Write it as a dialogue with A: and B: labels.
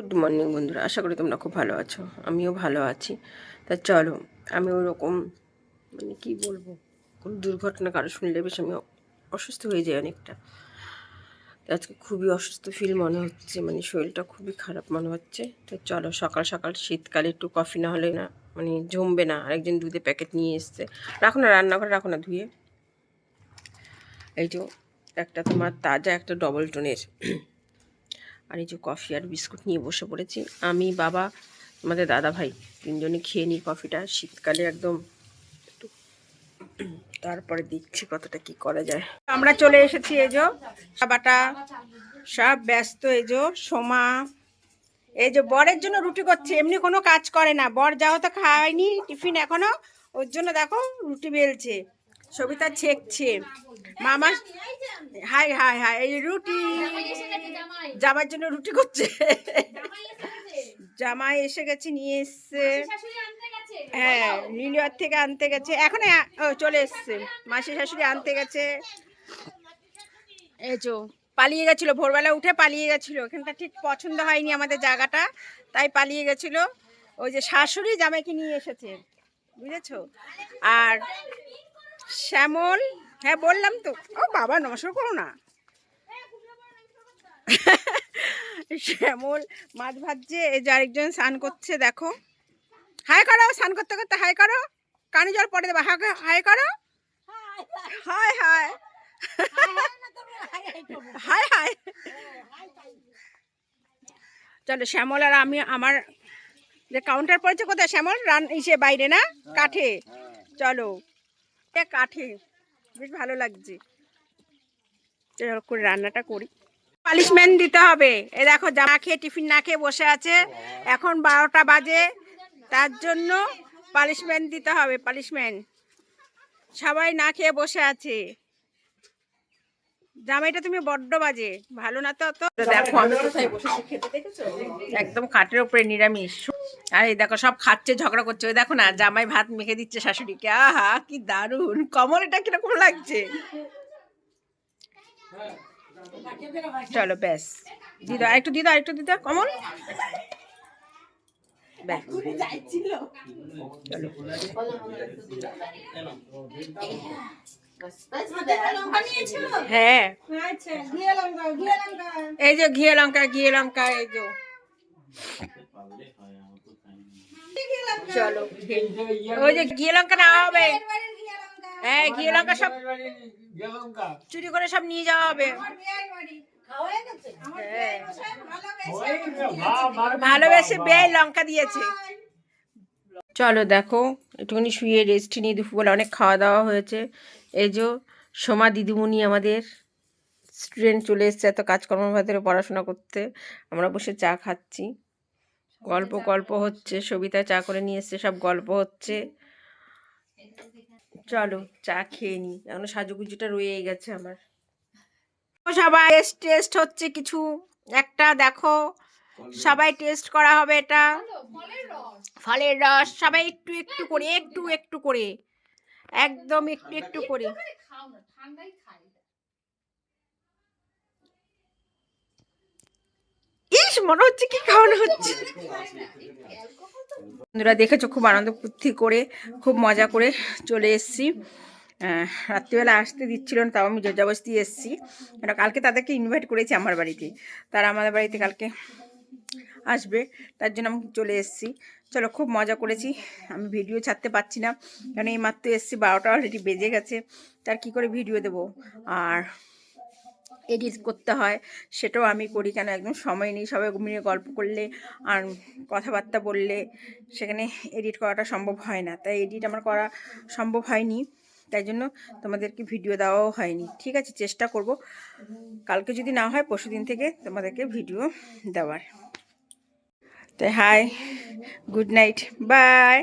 A: Good morning বন্ধুরা। আশা করি তোমরা খুব ভালো আছো। আমিও ভালো আছি। তা চলো, আমি ওরকম মানে কি বলব? কোনো দুর্ঘটনা কারও শুনলে বেশ আমি অসুস্থ হয়ে যাই অনেকটা। তো আজকে খুবই অসুস্থ ফিল মনে হচ্ছে মানে শরীরটা খুবই খারাপ মনে হচ্ছে। তো চলো, সকাল সকাল শীতকালে একটু কফি না হলে না মানে জমবে না। আরেকজন দুধের প্যাকেট নিয়ে এসছে। রাখো না, রান্নাঘরে রাখো না, ধুয়ে। এই যে একটা তোমার তাজা একটা ডবল টোনের আর এই যে কফি আর বিস্কুট নিয়ে বসে পড়েছি। আমি, বাবা, আমাদের দাদা ভাই তিনজনে খেয়ে নিই কফিটা শীতকালে একদম তারপরে দেখছি কতটা কি করা যায়। আমরা চলে এসেছি এজো বাটা সব ব্যস্ত এজো সোমা। এই যে বরের জন্য রুটি করছে, এমনি কোনো কাজ করে না। বর যাও তো খায়নি টিফিন এখনও। ওর জন্য দেখো রুটি বেলছে। সবিতা ছেকছে। মামা, হাই হাই হাই, এই রুটি। জামার জন্য রুটি করছে। জামাই এসে গেছে, নিয়ে এসছে। হ্যাঁ লিলিয়ার থেকে আনতে গেছে। এখন চলে এসছে। মাসি শাশুড়ি আনতে গেছে। এই তো পালিয়ে গেছিল। ভোরবেলা উঠে পালিয়ে গেছিল। এখানটা ঠিক পছন্দ হয়নি আমাদের জায়গাটা, তাই পালিয়ে গেছিল। ওই যে শাশুড়ি জামাইকে নিয়ে এসেছে। বুঝেছ? আর শ্যামল হ্যাঁ বললাম তো। ও বাবা নমস্কার করো না। শ্যামল মাছ ভাজছে, এই যে আরেকজন স্নান করছে, দেখো। হাই করো, স্নান করতে করতে হাই করো। কানে জল পড়ে দেবে হাই করো। Hi hi. Hi hi. চলো, শ্যামল আর আমি, আমার যে কাউন্টার পড়েছে কোথায়? শ্যামল, রান, ইসে বাইরে না? কাঠে। চলো। এ কাঠে। বেশ ভালো লাগছে। করে রান্নাটা করি। পালিশমেন্ট দিতে হবে। এ দেখো, জামা খেয়ে টিফিন না খেয়ে বসে আছে। এখন বারোটা বাজে। তার জন্য পালিশমেন্ট দিতে হবে পালিশমেন্ট সবাই না খেয়ে বসে আছে। জামাইটা তুমি বড্ড বাজে। ভালো না তো তো দেখো আমি কোথায় বসেছি খেতে দেখেছ? একদম খাটের উপরে নিরামিষ। আর এই দেখো সব খাচ্ছে ঝগড়া করছে। ওই দেখো না জামাই ভাত মেখে দিচ্ছে শাশুড়িকে। আহা কি দারুণ। কমল এটা কীরকম লাগছে? চলো ব্যাস। দিদা আরেকটু দিদা আরেকটু দিদা কমল? ব্যাস। চলো। হ্যাঁ। এই যে ঘিয়ে লঙ্কা ঘিয়ে লঙ্কা, এই যে। চলো, ওই যে ঘিয়ে লঙ্কা নেওয়া হবে। হ্যাঁ ঘিয়ে লঙ্কা সব চুরি করে সব নিয়ে যাওয়া হবে। ভালোবেসে বেয়ে লঙ্কা দিয়েছে। চলো দেখো, একটুখানি শুয়ে রেস্ট নিয়ে দুপুরবেলা অনেক খাওয়া দাওয়া হয়েছে। এই যে সোমা দিদিমণি আমাদের স্টুডেন্ট চলে এসছে এত কাজকর্ম ভেতরে পড়াশোনা করতে। আমরা বসে চা খাচ্ছি। গল্প গল্প হচ্ছে সবিতা চা করে নিয়ে এসছে সব গল্প হচ্ছে। চলো চা খেয়ে নি। এখন সাজুগুজুটা রয়েই গেছে আমার। সবাই টেস্ট হচ্ছে কিছু। একটা দেখো সবাই টেস্ট করা হবে এটা। ফলের রস সবাই একটু একটু করে একটু একটু করে। একদম একটু একটু করে। ইস মনে হচ্ছে কি খাওয়ানো হচ্ছে। বন্ধুরা দেখেছ খুব আনন্দ ফুর্তি করে খুব মজা করে চলে এসেছি। রাত্রিবেলা আসতে দিচ্ছিল না তাও আমি জোজাবস্তি এসেছি। এটা কালকে তাদেরকে ইনভাইট করেছি আমার বাড়িতে। তারা আমাদের বাড়িতে কালকে আসবে, তার জন্য আমি চলে এসেছি। চলো খুব মজা করেছি। আমি ভিডিও ছাড়তে পারছি না, কারণ এই মাত্র এসেছি, বারোটা অলরেডি বেজে গেছে। তার কি করে ভিডিও দেব? আর এডিট করতে হয়, সেটাও আমি করি, কেন একদম সময় নেই সবাই ঘুমিয়ে গল্প করলে আর কথাবার্তা বললে, সেখানে এডিট করাটা সম্ভব হয় না। তাই এডিট আমার করা সম্ভব হয়নি, তাই জন্য তোমাদেরকে ভিডিও দেওয়াও হয়নি। ঠিক আছে, চেষ্টা করব। কালকে যদি না হয় পরশু দিন থেকে তোমাদেরকে ভিডিও দেওয়ার। তাই হাই গুড নাইট বাই